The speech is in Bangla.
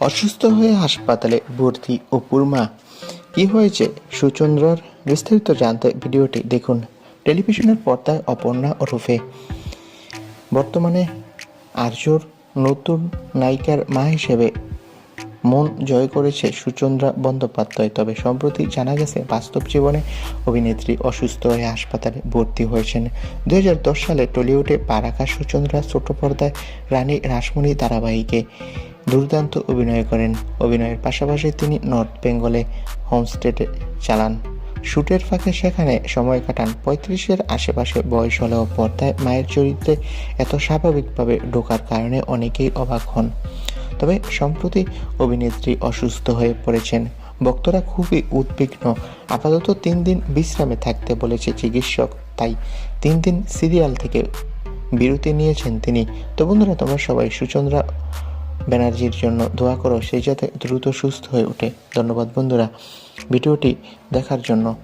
অসুস্থ হয়ে হাসপাতালে ভর্তি অপুর মা। কি হয়েছে? সুচন্দ্রর বিস্তারিত জানতে ভিডিওটি দেখুন। টেলিভিশনের পর্দায় অপর্ণা ওরফে। বর্তমানে আর্যর নতুন নায়িকার মা হিসেবে মন জয় করেছে সুচন্দ্রা বন্দ্যোপাধ্যায়। তবে সম্প্রতি জানা গেছে, বাস্তব জীবনে অভিনেত্রী অসুস্থ হয়ে হাসপাতালে ভর্তি হয়েছেন। দু হাজার দশ সালে টলিউডে পা রাখা সুচন্দ্রা ছোট পর্দায় রানী রাসমণি ধারাবাহিকে দুর্দান্ত অভিনয় করেন। অভিনয়ের পাশাপাশি তিনি নর্থ বেঙ্গলে হোমস্টেটে চালান। শুটের ফাঁকে সেখানে সময় কাটান। পঁয়ত্রিশের আশেপাশে বয়স হলেও পর্দায় মায়ের চরিত্রে এত স্বাভাবিকভাবে ঢোকার কারণে অনেকেই অবাক হন। তবে সম্প্রতি অভিনেত্রী অসুস্থ হয়ে পড়েছেন। ভক্তরা খুবই উদ্বিগ্ন। আপাতত তিন দিন বিশ্রামে থাকতে বলেছে চিকিৎসক, তাই তিন দিন সিরিয়াল থেকে বিরতি নিয়েছেন তিনি। তো বন্ধুরা, তোমরা সবাই সুচন্দ্রা ব্যানার্জির জন্য দোয়া করো সেই যাতে দ্রুত সুস্থ হয়ে ওঠে। ধন্যবাদ বন্ধুরা, ভিডিওটি দেখার জন্য।